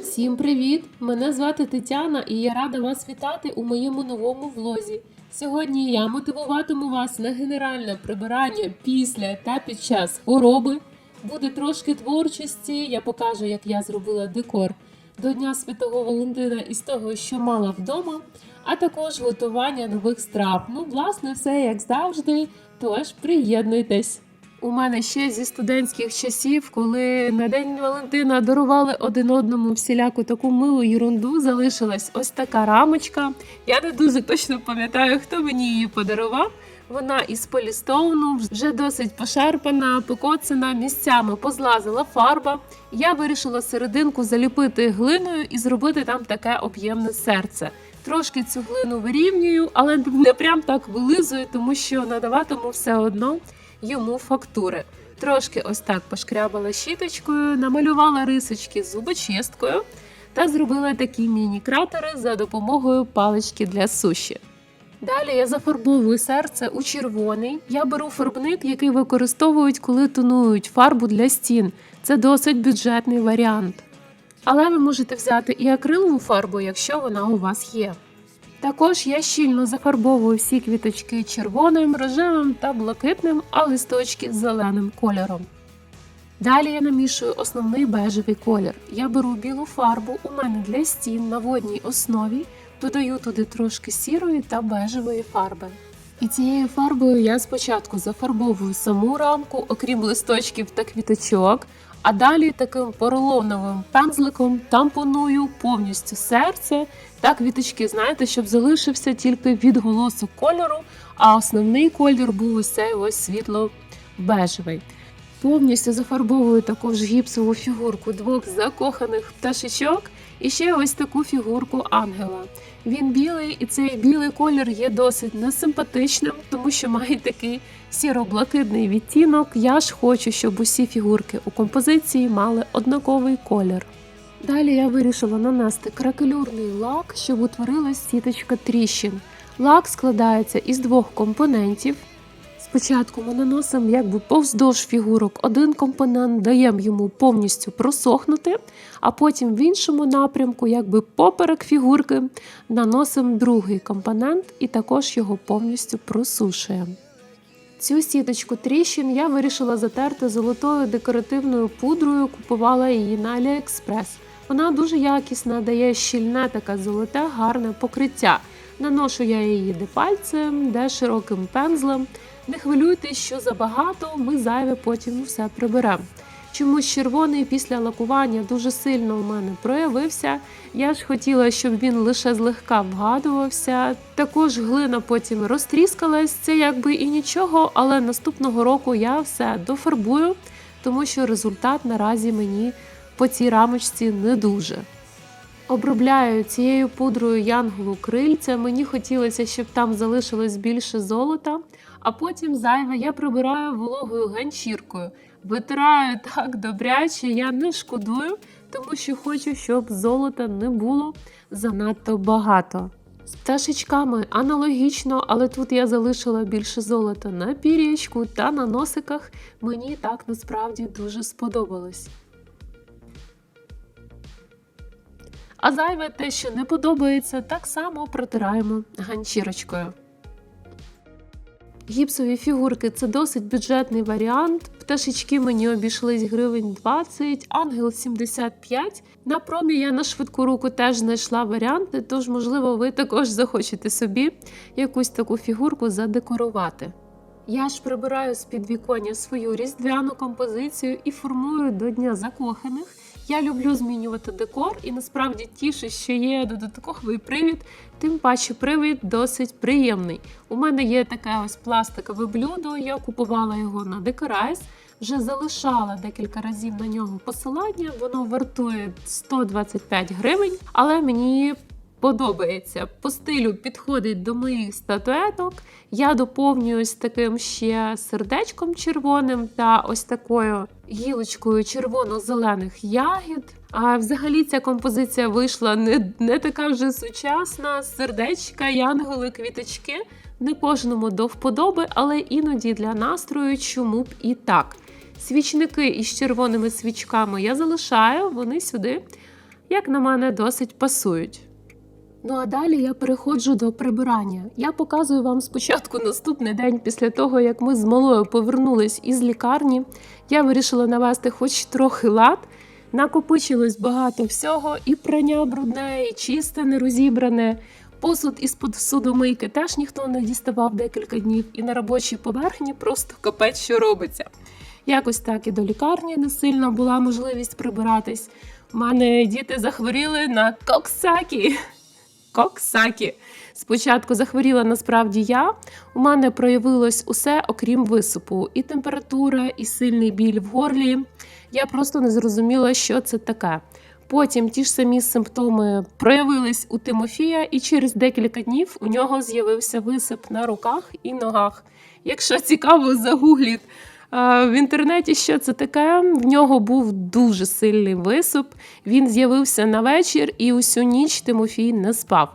Всім привіт! Мене звати Тетяна і я рада вас вітати у моєму новому влозі. Сьогодні я мотивуватиму вас на генеральне прибирання після та під час хвороби. Буде трошки творчості, я покажу, як я зробила декор до Дня Святого Валентина із того, що мала вдома, а також готування нових страв. Ну, власне, все як завжди. Тож приєднуйтесь. У мене ще зі студентських часів, коли на День Валентина дарували один одному всіляку таку милу ерунду, залишилась ось така рамочка. Я не дуже точно пам'ятаю, хто мені її подарував. Вона із полістоуну, вже досить пошарпана, покоцана, місцями позлазила фарба. Я вирішила серединку заліпити глиною і зробити там таке об'ємне серце. Трошки цю глину вирівнюю, але не прям так вилизую, тому що надаватиму все одно йому фактури. Трошки ось так пошкрябала щіточкою, намалювала рисочки зубочисткою та зробила такі міні-кратери за допомогою палички для суші. Далі я зафарбовую серце у червоний. Я беру фарбник, який використовують, коли тонують фарбу для стін. Це досить бюджетний варіант. Але ви можете взяти і акрилову фарбу, якщо вона у вас є. Також я щільно зафарбовую всі квіточки червоним, рожевим та блакитним, а листочки зеленим кольором. Далі я намішую основний бежевий колір. Я беру білу фарбу у мене для стін на водній основі, додаю туди трошки сірої та бежевої фарби. І цією фарбою я спочатку зафарбовую саму рамку, окрім листочків та квіточок, а далі таким поролоновим пензликом тампоную повністю серце та квіточки, знаєте, щоб залишився тільки відголосок кольору, а основний колір був ось ось світло-бежевий. Повністю зафарбовую також гіпсову фігурку двох закоханих пташечок і ще ось таку фігурку ангела. Він білий, і цей білий колір є досить несимпатичним, тому що має такий сіро-блакитний відтінок. Я ж хочу, щоб усі фігурки у композиції мали однаковий колір. Далі я вирішила нанести кракелюрний лак, щоб утворилась сіточка тріщин. Лак складається із двох компонентів. Спочатку ми наносимо якби повздовж фігурок один компонент, даємо йому повністю просохнути, а потім в іншому напрямку, якби поперек фігурки, наносимо другий компонент і також його повністю просушуємо. Цю сіточку тріщин я вирішила затерти золотою декоративною пудрою, купувала її на AliExpress. Вона дуже якісна, дає щільне таке золоте, гарне покриття. Наношу я її де пальцем, де широким пензлем. Не хвилюйтесь, що забагато, ми зайве потім все приберемо. Чомусь червоний після лакування дуже сильно у мене проявився. Я ж хотіла, щоб він лише злегка вгадувався. Також глина потім розтріскалась, це якби і нічого, але наступного року я все дофарбую, тому що результат наразі мені по цій рамочці не дуже. Обробляю цією пудрою янголу крильця. Мені хотілося, щоб там залишилось більше золота, а потім зайве я прибираю вологою ганчіркою. Витираю так добряче, я не шкодую, тому що хочу, щоб золота не було занадто багато. З пташечками аналогічно, але тут я залишила більше золота на пір'ячку та на носиках. Мені так насправді дуже сподобалось. А зайве те, що не подобається, так само протираємо ганчірочкою. Гіпсові фігурки це досить бюджетний варіант. Пташечки мені обійшлись гривень 20, ангел 75. На промі я на швидку руку теж знайшла варіанти, тож, можливо, ви також захочете собі якусь таку фігурку задекорувати. Я ж прибираю з підвіконня свою різдвяну композицію і формую до Дня закоханих. Я люблю змінювати декор і насправді тіше, що є додатковий привід, тим паче привід досить приємний. У мене є таке ось пластикове блюдо, я купувала його на Декорайс, вже залишала декілька разів на нього посилання, воно вартує 125 гривень, але мені подобається. По стилю підходить до моїх статуеток. Я доповнюю з таким ще сердечком червоним та ось такою гілочкою червоно-зелених ягід. А взагалі ця композиція вийшла не, не така вже сучасна. Сердечка, янголи, квіточки. Не кожному до вподоби, але іноді для настрою чому б і так. Свічники із червоними свічками я залишаю, вони сюди як на мене, досить пасують. Ну а далі я переходжу до прибирання. Я показую вам спочатку наступний день після того, як ми з малою повернулись із лікарні. Я вирішила навести хоч трохи лад. Накопичилось багато всього, і прання брудне, і чисте, нерозібране. Посуд із посудомийки теж ніхто не діставав декілька днів, і на робочій поверхні просто капець, що робиться. Якось так і до лікарні не сильно була можливість прибиратись. У мене діти захворіли на коксакі. Коксакі. Спочатку захворіла насправді я. У мене проявилось усе, окрім висипу, і температура, і сильний біль в горлі. Я просто не зрозуміла, що це таке. Потім ті ж самі симптоми проявились у Тимофія, і через декілька днів у нього з'явився висип на руках і ногах. Якщо цікаво, загугліть в інтернеті, що це таке. В нього був дуже сильний висип. Він з'явився на вечір, і усю ніч Тимофій не спав.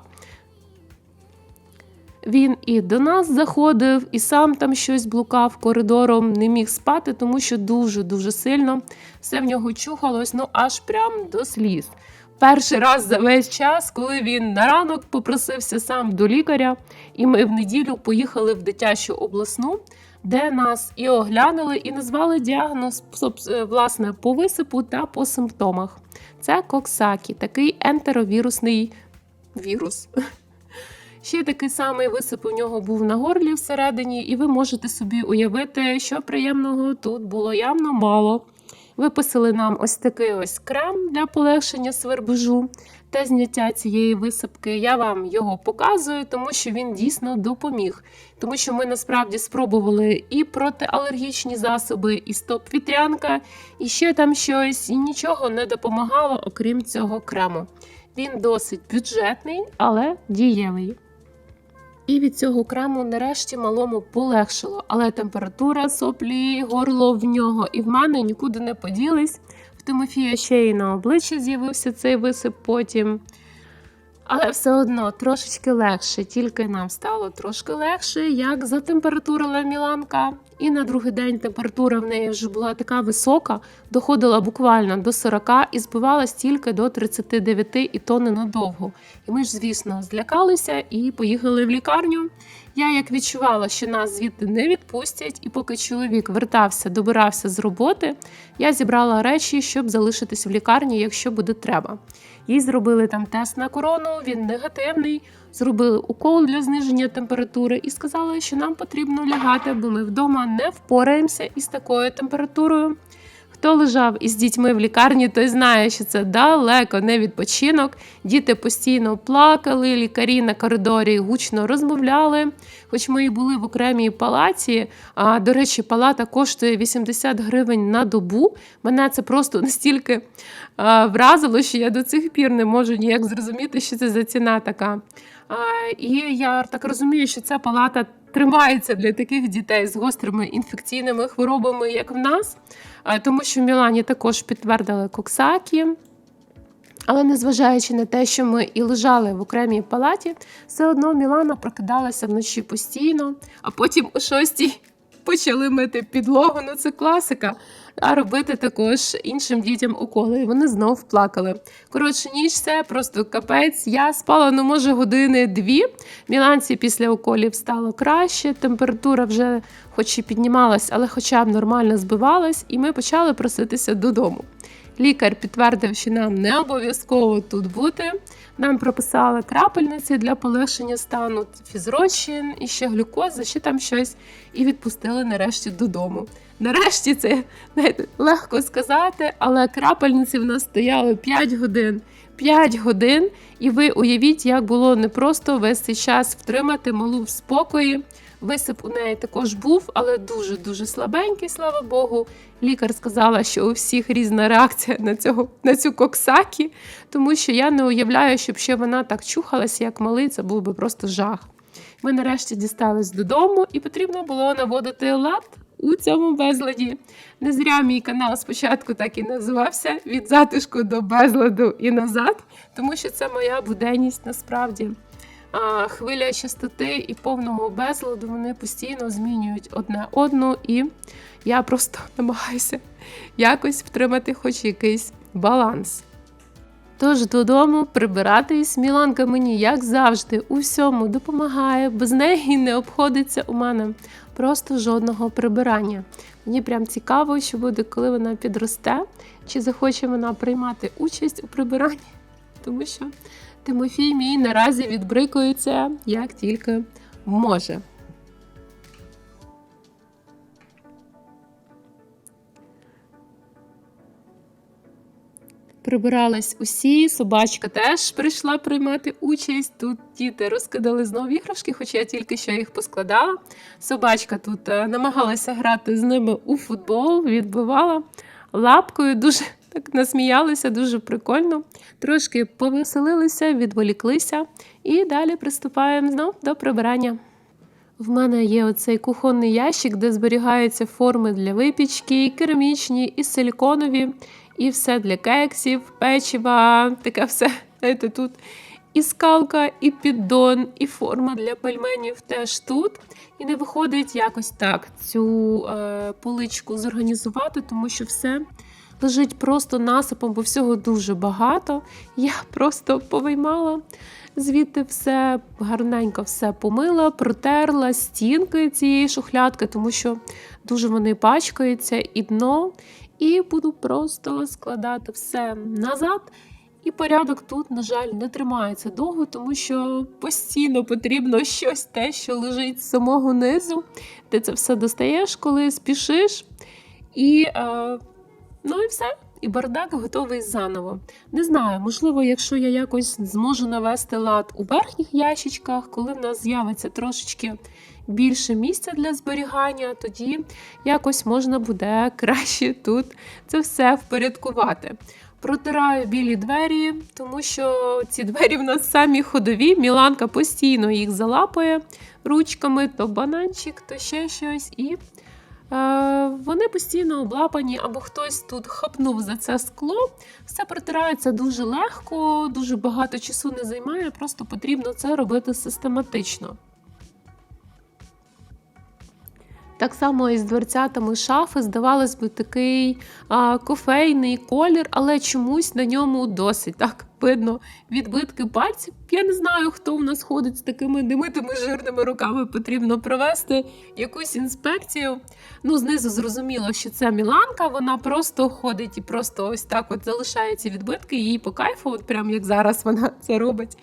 Він і до нас заходив, і сам там щось блукав коридором, не міг спати, тому що дуже-дуже сильно все в нього чухалось, ну аж прям до сліз. Перший раз за весь час, коли він на ранок попросився сам до лікаря, і ми в неділю поїхали в дитячу обласну, де нас і оглянули, і назвали діагноз власне по висипу та по симптомах. Це коксакі, такий ентеровірусний вірус. Ще такий самий висип у нього був на горлі всередині, і ви можете собі уявити, що приємного тут було явно мало. Виписали нам ось такий ось крем для полегшення свербежу та зняття цієї висипки. Я вам його показую, тому що він дійсно допоміг. Тому що ми насправді спробували і протиалергічні засоби, і стоп-вітрянка, і ще там щось, і нічого не допомагало, окрім цього крему. Він досить бюджетний, але дієвий. І від цього крему нарешті малому полегшило, але температура, соплі, горло в нього і в мене нікуди не поділись. В Тимофія ще й на обличчі з'явився цей висип потім. Але все одно трошечки легше, тільки нам стало трошки легше, як затемпературила Міланка. І на другий день температура в неї вже була така висока, доходила буквально до 40 і збивалась тільки до 39 і то ненадовго. І ми ж, звісно, злякалися і поїхали в лікарню. Я як відчувала, що нас звідти не відпустять, і поки чоловік вертався, добирався з роботи, я зібрала речі, щоб залишитись в лікарні, якщо буде треба. Їй зробили там тест на корону, він негативний. Зробили укол для зниження температури і сказали, що нам потрібно лягати, бо ми вдома не впораємося із такою температурою. Хто лежав із дітьми в лікарні, той знає, що це далеко не відпочинок. Діти постійно плакали, лікарі на коридорі гучно розмовляли. Хоч ми і були в окремій палаті. А до речі, палата коштує 80 гривень на добу. Мене це просто настільки вразило, що я до цих пір не можу ніяк зрозуміти, що це за ціна така. І я так розумію, що ця палата тримається для таких дітей з гострими інфекційними хворобами, як в нас, тому що в Мілані також підтвердили коксакі. Але незважаючи на те, що ми і лежали в окремій палаті, все одно Мілана прокидалася вночі постійно, а потім о шостій почали мити підлогу. Ну це класика. А робити також іншим дітям уколи. І вони знов плакали. Коротше, ніч це просто капець. Я спала, ну може, години-дві. Міланці після уколів стало краще. Температура вже, хоч і піднімалась, але хоча б нормально збивалась, і ми почали проситися додому. Лікар підтвердив, що нам не обов'язково тут бути. Нам прописали крапельниці для полегшення стану, фізрочин і ще глюкоза, ще там щось, і відпустили нарешті додому. Нарешті це знаєте, легко сказати, але крапельниці в нас стояли 5 годин. 5 годин, і ви уявіть, як було непросто весь цей час втримати малу в спокої. Висип у неї також був, але дуже-дуже слабенький, слава Богу. Лікар сказала, що у всіх різна реакція на цього, на цю коксакі, тому що я не уявляю, щоб ще вона так чухалася, як малий, це був би просто жах. Ми нарешті дістались додому, і потрібно було наводити лад у цьому безладі. Не зря мій канал спочатку так і називався від затишку до безладу і назад, тому що це моя буденність насправді. Хвиля частоти і повного безладу вони постійно змінюють одне одну, і я просто намагаюся якось втримати хоч якийсь баланс. Тож додому прибиратись Міланка мені, як завжди, у всьому допомагає. Без неї не обходиться у мене просто жодного прибирання. Мені прям цікаво, що буде, коли вона підросте, чи захоче вона приймати участь у прибиранні, тому що Тимофій мій наразі відбрикується як тільки може. Прибирались усі, собачка теж прийшла приймати участь. Тут діти розкидали знову іграшки, хоча я тільки що їх поскладала. Собачка тут е, намагалася грати з ними у футбол, відбивала лапкою, дуже так насміялися, дуже прикольно. Трошки повеселилися, відволіклися і далі приступаємо знов до прибирання. В мене є оцей кухонний ящик, де зберігаються форми для випічки, і керамічні і силіконові, і все для кексів, печива, таке все. Знаєте, тут і скалка, і піддон, і форма для пельменів теж тут. І не виходить якось так цю е, поличку зорганізувати, тому що все лежить просто насипом, бо всього дуже багато. Я просто повиймала звідти все гарненько все помила, протерла стінки цієї шухлядки, тому що дуже вони пачкаються і дно. І буду просто складати все назад. І порядок тут, на жаль, не тримається довго, тому що постійно потрібно щось те, що лежить з самого низу. Ти це все достаєш, коли спішиш. І е, ну і все. І бардак готовий заново. Не знаю, можливо, якщо я якось зможу навести лад у верхніх ящичках, коли в нас з'явиться трошечки більше місця для зберігання, тоді якось можна буде краще тут це все впорядкувати. Протираю білі двері, тому що ці двері в нас самі ходові. Міланка постійно їх залапує ручками, то бананчик, то ще щось. І вони постійно облапані, або хтось тут хапнув за це скло. Все протирається дуже легко, дуже багато часу не займає, просто потрібно це робити систематично. Так само і з дверцятами шафи, здавалось би, такий а, кофейний колір, але чомусь на ньому досить так видно відбитки пальців. Я не знаю, хто в нас ходить з такими немитими жирними руками. Потрібно провести якусь інспекцію. Ну, знизу зрозуміло, що це Міланка, вона просто ходить і просто ось так от залишає ці відбитки, їй по кайфу, от прям як зараз вона це робить.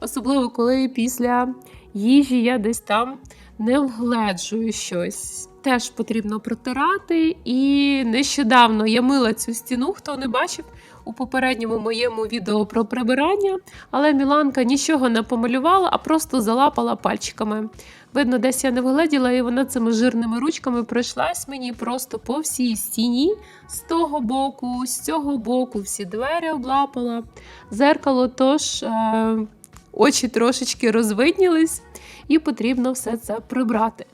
Особливо, коли після їжі я десь там не вгледжую щось. Теж потрібно протирати. І нещодавно я мила цю стіну, хто не бачив у попередньому моєму відео про прибирання, але Міланка нічого не помалювала, а просто залапала пальчиками. Видно, десь я не вгледіла, і вона цими жирними ручками пройшлась мені просто по всій стіні з того боку, з цього боку, всі двері облапала. Зеркало тож е- очі трошечки розвиднілись і потрібно все це прибрати.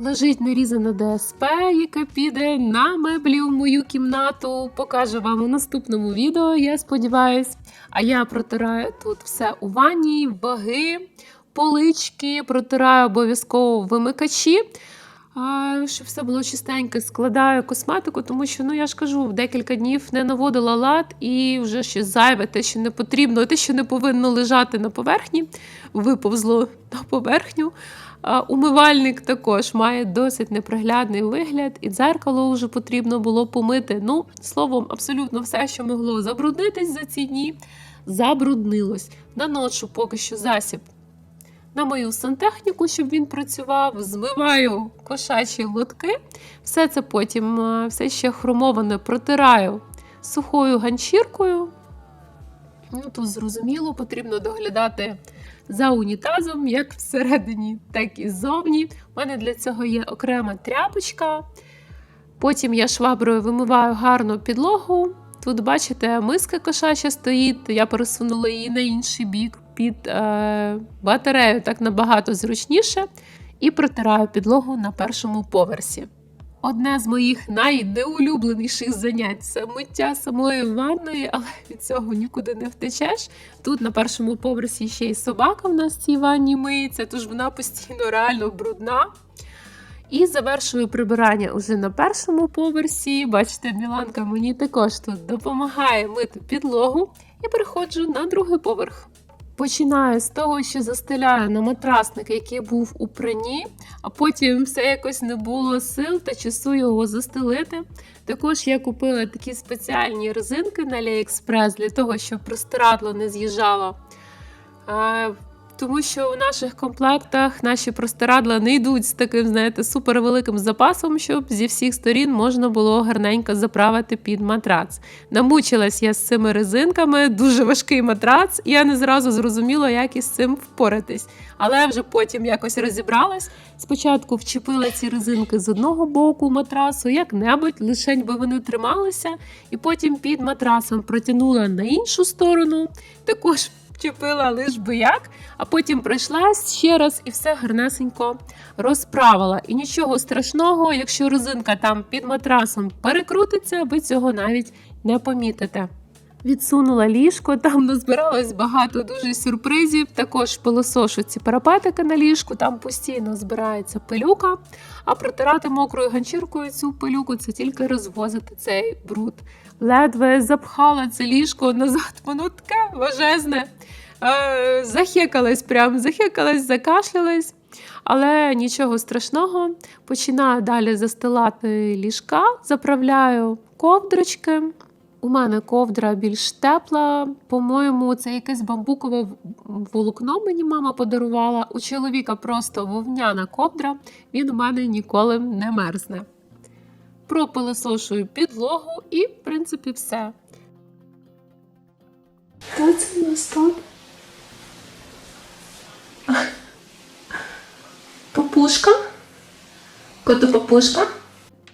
Лежить нарізана ДСП, яка піде на меблі в мою кімнату. Покажу вам у наступному відео, я сподіваюсь. А я протираю тут все у ванні, ваги, полички, протираю обов'язково вимикачі. А, щоб все було чистеньке, складаю косметику, тому що, ну я ж кажу, декілька днів не наводила лад і вже щось зайве, те, що не потрібно, те, що не повинно лежати на поверхні, виповзло на поверхню. А, умивальник також має досить неприглядний вигляд, і дзеркало вже потрібно було помити. Ну, словом, абсолютно все, що могло забруднитись за ці дні, забруднилось. Наношу поки що засіб на мою сантехніку, щоб він працював, змиваю кошачі лотки. Все це потім е, все ще хромоване протираю сухою ганчіркою. Ну, Тут зрозуміло, потрібно доглядати за унітазом, як всередині, так і ззовні. У мене для цього є окрема тряпочка. Потім я шваброю вимиваю гарну підлогу. Тут, бачите, миска кошача стоїть, я пересунула її на інший бік під е, батарею так набагато зручніше, і протираю підлогу на першому поверсі. Одне з моїх найнеулюбленіших занять це миття самої ванної, але від цього нікуди не втечеш. Тут на першому поверсі ще й собака в нас в цій ванні миється, тож вона постійно реально брудна. І завершую прибирання уже на першому поверсі. Бачите, Міланка мені також тут допомагає мити підлогу. і переходжу на другий поверх. Починаю з того, що застеляю на матрасник, який був у прані, а потім все якось не було сил та часу його застелити. Також я купила такі спеціальні резинки на AliExpress для того, щоб простирадло не з'їжджало. Тому що у наших комплектах наші простирадла не йдуть з таким, знаєте, супервеликим запасом, щоб зі всіх сторін можна було гарненько заправити під матрац. Намучилась я з цими резинками, дуже важкий матрац, і я не зразу зрозуміла, як із цим впоратись. Але вже потім якось розібралась. Спочатку вчепила ці резинки з одного боку матрасу, як-небудь, лишень би вони трималися, і потім під матрасом протягнула на іншу сторону. Також вчепила лиш би як, а потім прийшла ще раз і все гарнесенько розправила. І нічого страшного, якщо резинка там під матрасом перекрутиться, ви цього навіть не помітите. Відсунула ліжко, там назбиралось багато дуже сюрпризів. Також пилосошу ці парапетики на ліжку, там постійно збирається пилюка, а протирати мокрою ганчіркою цю пилюку це тільки розвозити цей бруд. Ледве запхала це ліжко назад, воно таке важезне. Е, захекалась прям, захекалась, закашлялась. Але нічого страшного. Починаю далі застилати ліжка, заправляю ковдрочки. У мене ковдра більш тепла. По-моєму, це якесь бамбукове волокно мені мама подарувала. У чоловіка просто вовняна ковдра, він у мене ніколи не мерзне. Пропилосошую підлогу і, в принципі, все. Хто це у нас тут? Папушка? Коту-папушка?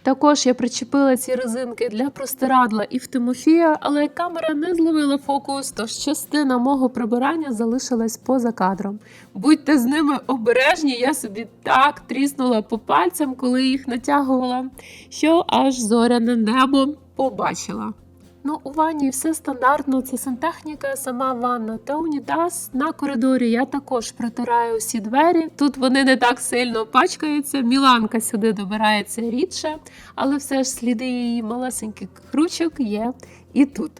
Також я причепила ці резинки для простирадла і в Тимофія, але камера не зловила фокус, тож частина мого прибирання залишилась поза кадром. Будьте з ними обережні, я собі так тріснула по пальцям, коли їх натягувала, що аж зоряне небо побачила. Ну, у ванні все стандартно, це сантехніка, сама ванна та унітаз. На коридорі я також протираю всі двері. Тут вони не так сильно пачкаються. Міланка сюди добирається рідше, але все ж сліди її малесеньких ручок є і тут.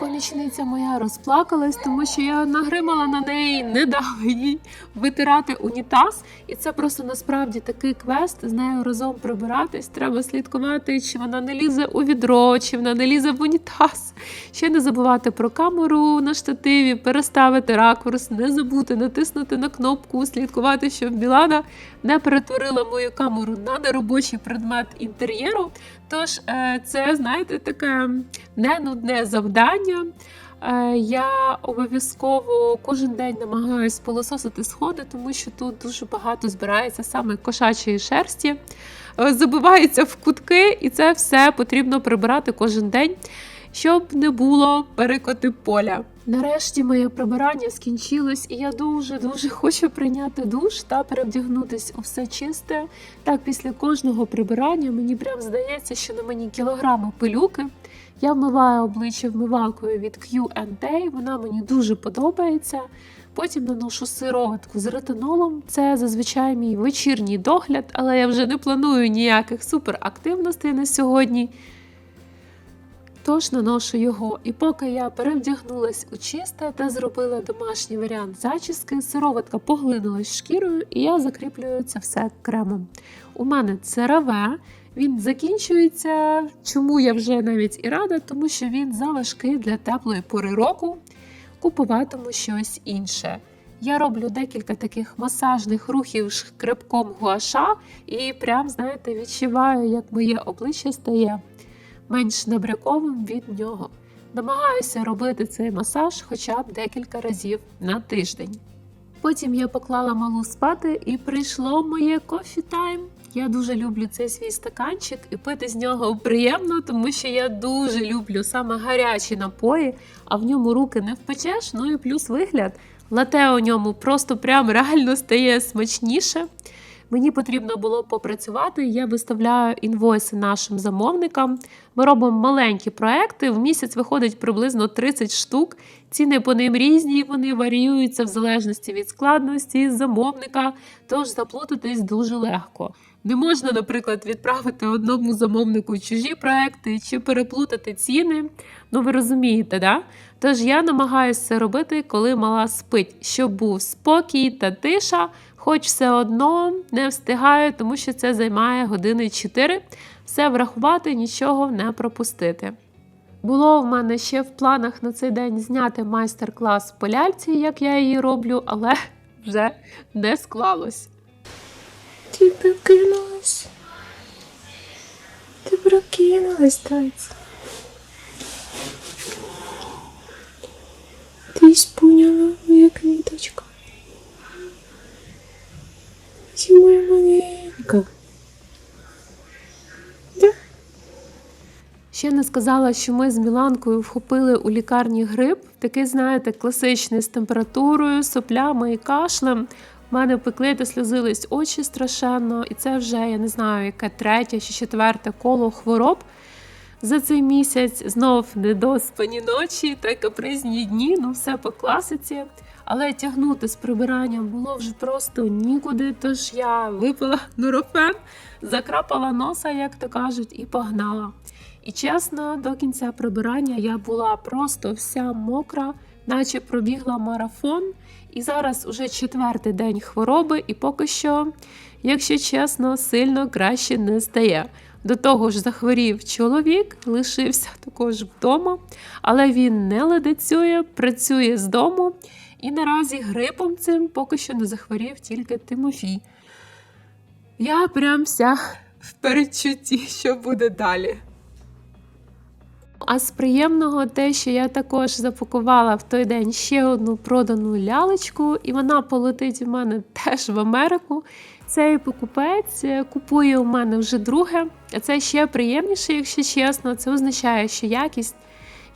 Помічниця моя розплакалась, тому що я нагримала на неї, не дала їй витирати унітаз. І це просто насправді такий квест з нею разом прибиратись. Треба слідкувати, чи вона не лізе у відро, чи вона не лізе в унітаз. Ще не забувати про камеру на штативі, переставити ракурс, не забути натиснути на кнопку, слідкувати, щоб Білана не перетворила мою камеру на неробочий предмет інтер'єру. Тож е, це, знаєте, таке ненудне завдання. Е, Я обов'язково кожен день намагаюся пилососити сходи, тому що тут дуже багато збирається саме кошачої шерсті, е, забивається в кутки, і це все потрібно прибирати кожен день, щоб не було перекоти поля. Нарешті моє прибирання скінчилось, і я дуже дуже хочу прийняти душ та перевдягнутись у все чисте. Так, після кожного прибирання мені прям здається, що на мені кілограми пилюки. Я вмиваю обличчя вмивалкою від Q&A, вона мені дуже подобається. Потім наношу сироватку з ретинолом. Це зазвичай мій вечірній догляд, але я вже не планую ніяких суперактивностей на сьогодні. Тож наношу його. І поки я перевдягнулась у чисте та зробила домашній варіант зачіски, сироватка поглинулась шкірою, і я закріплюю це все кремом. У мене ЦРВ, він закінчується. Чому я вже навіть і рада, тому що він залишки для теплої пори року. Купуватиму щось інше. Я роблю декілька таких масажних рухів шкребком гуаша і прям, знаєте, відчуваю, як моє обличчя стає менш набряковим від нього. Намагаюся робити цей масаж хоча б декілька разів на тиждень. Потім я поклала малу спати і прийшло моє кофі тайм. Я дуже люблю цей свій стаканчик і пити з нього приємно, тому що я дуже люблю саме гарячі напої, а в ньому руки не впечеш. Ну і плюс вигляд. Лате у ньому просто прям реально стає смачніше. Мені потрібно було попрацювати. Я виставляю інвойси нашим замовникам. Ми робимо маленькі проекти. В місяць виходить приблизно 30 штук. Ціни по ним різні, вони варіюються в залежності від складності замовника, тож заплутатись дуже легко. Не можна, наприклад, відправити одному замовнику чужі проекти чи переплутати ціни. Ну, ви розумієте, да? Тож я намагаюся це робити, коли мала спить, щоб був спокій та тиша, хоч все одно не встигаю, тому що це займає години 4. Все врахувати, нічого не пропустити. Було в мене ще в планах на цей день зняти майстер-клас по ляльці, як я її роблю, але вже не склалось. Ти прокинулась. Ти прокинулась, Тайць. Ти спуняла моя квіточка. Ти моя маленька. Ще не сказала, що ми з Міланкою вхопили у лікарні грип, такий, знаєте, класичний з температурою, соплями і кашлем. У мене пекли та сльозились очі страшенно, і це вже я не знаю, яке третє чи четверте коло хвороб за цей місяць. Знов недоспані ночі та капризні дні, ну все по класиці. Але тягнути з прибиранням було вже просто нікуди. Тож я випила нурофен, закрапала носа, як то кажуть, і погнала. І чесно, до кінця прибирання я була просто вся мокра, наче пробігла марафон. І зараз уже четвертий день хвороби, і поки що, якщо чесно, сильно краще не стає. До того ж, захворів чоловік, лишився також вдома, але він не ледацює, працює з дому. І наразі грипом цим поки що не захворів тільки Тимофій. Я прям вся в передчутті, що буде далі. А з приємного те, що я також запакувала в той день ще одну продану лялечку, і вона полетить у мене теж в Америку. Цей покупець е, купує у мене вже друге. А це ще приємніше, якщо чесно. Це означає, що якість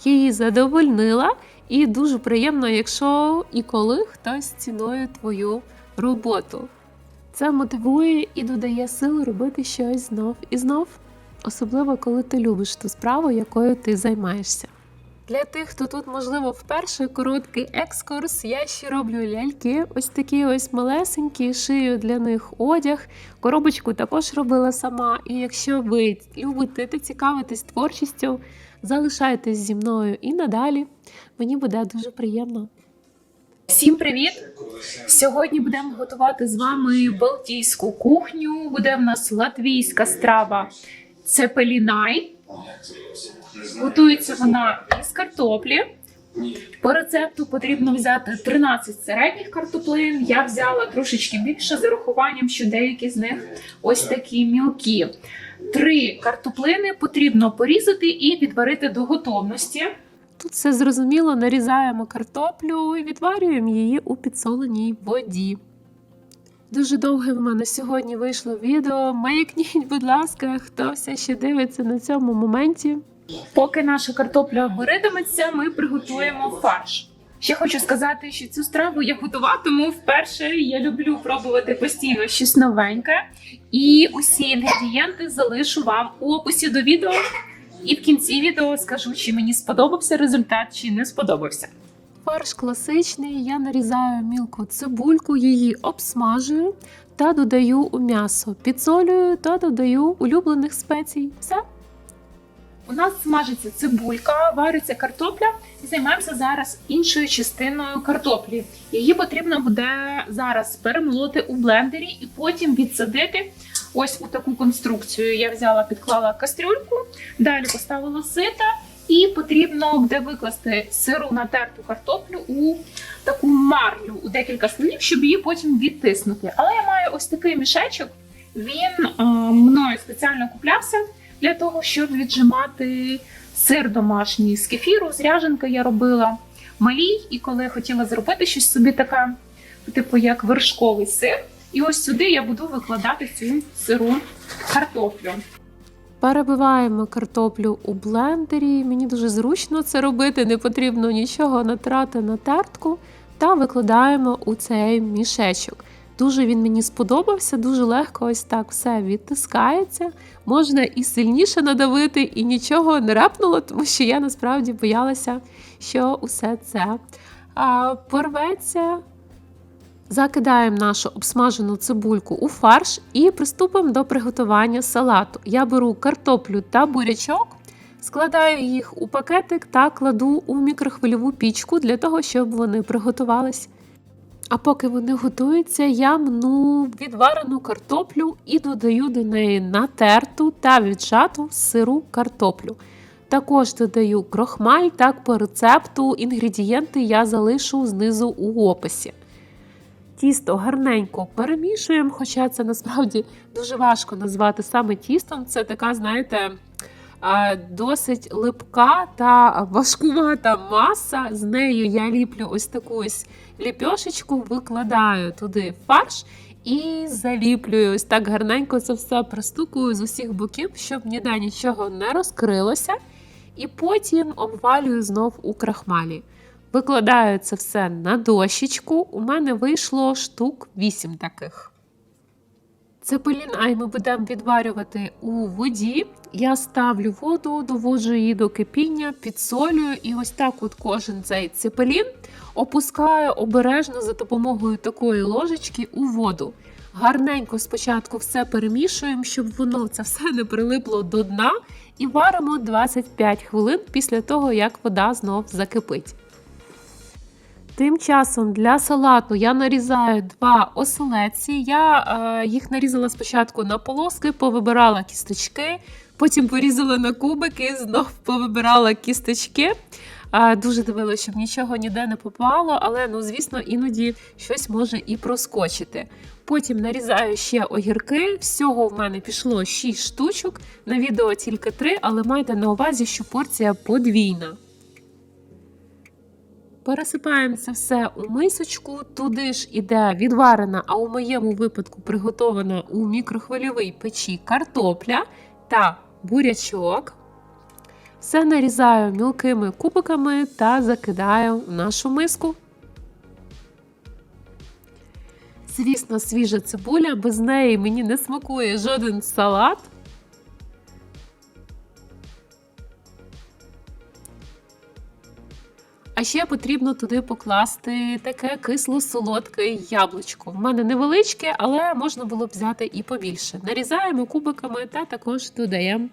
її задовольнила, і дуже приємно, якщо і коли хтось цінує твою роботу. Це мотивує і додає сил робити щось знов і знов особливо коли ти любиш ту справу, якою ти займаєшся. Для тих, хто тут, можливо, вперше короткий екскурс, я ще роблю ляльки, ось такі ось малесенькі, шию для них одяг. Коробочку також робила сама. І якщо ви любите та цікавитесь творчістю, залишайтесь зі мною і надалі. Мені буде дуже приємно. Всім привіт! Сьогодні будемо готувати з вами балтійську кухню. Буде в нас латвійська страва цепелінай. Готується вона із картоплі. По рецепту потрібно взяти 13 середніх картоплин. Я взяла трошечки більше з урахуванням, що деякі з них ось такі мілкі. Три картоплини потрібно порізати і відварити до готовності. Тут все зрозуміло, нарізаємо картоплю і відварюємо її у підсоленій воді. Дуже довге в мене сьогодні вийшло відео. Маякніть, будь ласка, хто все ще дивиться на цьому моменті. Поки наша картопля горитиметься, ми приготуємо фарш. Ще хочу сказати, що цю страву я готуватиму вперше. Я люблю пробувати постійно щось новеньке. І усі інгредієнти залишу вам у описі до відео. І в кінці відео скажу, чи мені сподобався результат, чи не сподобався. Фарш класичний, я нарізаю мілко цибульку, її обсмажую та додаю у м'ясо, підсолюю та додаю улюблених спецій. Все. У нас смажиться цибулька, вариться картопля і займаємося зараз іншою частиною картоплі. Її потрібно буде зараз перемолоти у блендері і потім відсадити ось у таку конструкцію. Я взяла, підклала кастрюльку, далі поставила сита. І потрібно буде викласти сиру натерту картоплю у таку марлю у декілька слоїв, щоб її потім відтиснути. Але я маю ось такий мішечок. Він е, мною спеціально куплявся для того, щоб віджимати сир домашній з кефіру. З ряженки я робила малій, і коли хотіла зробити щось собі таке, типу як вершковий сир. І ось сюди я буду викладати цю сиру картоплю. Перебиваємо картоплю у блендері. Мені дуже зручно це робити, не потрібно нічого натрати на тертку. Та викладаємо у цей мішечок. Дуже він мені сподобався, дуже легко ось так все відтискається. Можна і сильніше надавити, і нічого не репнуло, тому що я насправді боялася, що усе це а, порветься. Закидаємо нашу обсмажену цибульку у фарш і приступимо до приготування салату. Я беру картоплю та бурячок, складаю їх у пакетик та кладу у мікрохвильову пічку для того, щоб вони приготувались. А поки вони готуються, я мну відварену картоплю і додаю до неї натерту та віджату сиру картоплю. Також додаю крохмаль, так по рецепту інгредієнти я залишу знизу у описі. Тісто гарненько перемішуємо, хоча це насправді дуже важко назвати саме тістом. Це така, знаєте, досить липка та важкувата маса. З нею я ліплю ось таку ось ліпьошечку, викладаю туди фарш і заліплюю ось так гарненько це все пристукую з усіх боків, щоб ніде нічого не розкрилося. І потім обвалюю знов у крахмалі. Викладаю це все на дощечку. У мене вийшло штук 8 таких. Цепелін ай ми будемо відварювати у воді. Я ставлю воду, доводжу її до кипіння, підсолюю і ось так от кожен цей цепелін опускаю обережно за допомогою такої ложечки у воду. Гарненько спочатку все перемішуємо, щоб воно це все не прилипло до дна, і варимо 25 хвилин після того, як вода знов закипить. Тим часом для салату я нарізаю два оселедці. Я е, їх нарізала спочатку на полоски, повибирала кісточки, потім порізала на кубики, знов повибирала кісточки. Е, дуже дивилася, щоб нічого ніде не попало, але ну, звісно, іноді щось може і проскочити. Потім нарізаю ще огірки. Всього в мене пішло 6 штучок. На відео тільки 3, але майте на увазі, що порція подвійна. Пересипаємо це все у мисочку, туди ж іде відварена, а у моєму випадку приготована у мікрохвильовій печі картопля та бурячок. Все нарізаю мілкими кубиками та закидаю в нашу миску. Звісно, свіжа цибуля, без неї мені не смакує жоден салат. Ще потрібно туди покласти таке кисло-солодке яблучко. В мене невеличке, але можна було б взяти і побільше. Нарізаємо кубиками та також додаємо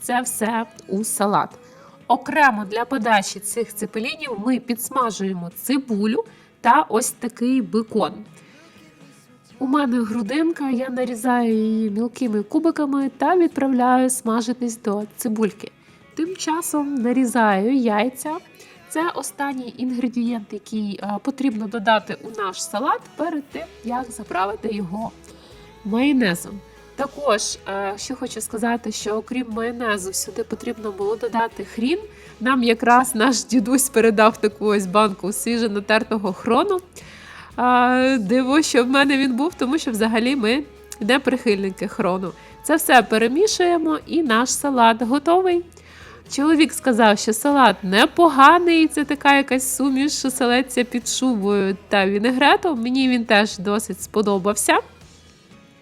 це все у салат. Окремо для подачі цих цепелінів ми підсмажуємо цибулю та ось такий бекон. У мене грудинка, я нарізаю її мілкими кубиками та відправляю смажитись до цибульки. Тим часом нарізаю яйця. Це останній інгредієнт, який потрібно додати у наш салат перед тим, як заправити його майонезом. Також, е, що хочу сказати, що окрім майонезу, сюди потрібно було додати хрін. Нам якраз наш дідусь передав таку ось банку свіже натертого хрону. Диво, що в мене він був, тому що взагалі ми не прихильники хрону. Це все перемішуємо, і наш салат готовий. Чоловік сказав, що салат непоганий, це така якась суміш селедця під шубою та вінегретом. Мені він теж досить сподобався.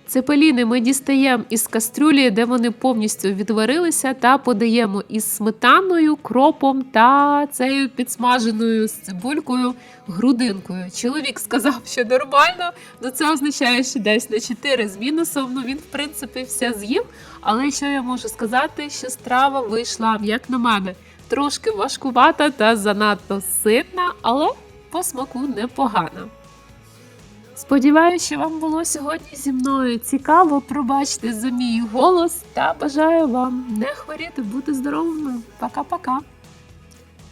Цепеліни ми дістаємо із кастрюлі, де вони повністю відварилися, та подаємо із сметаною, кропом та цією підсмаженою з цибулькою грудинкою. Чоловік сказав, що нормально, ну це означає, що десь на 4 з мінусом. Ну він, в принципі, все з'їв. Але що я можу сказати, що страва вийшла, як на мене, трошки важкувата та занадто ситна, але по смаку непогана. Сподіваюся, що вам було сьогодні зі мною цікаво. Пробачте за мій голос та бажаю вам не хворіти, бути здоровими. Пока-пока.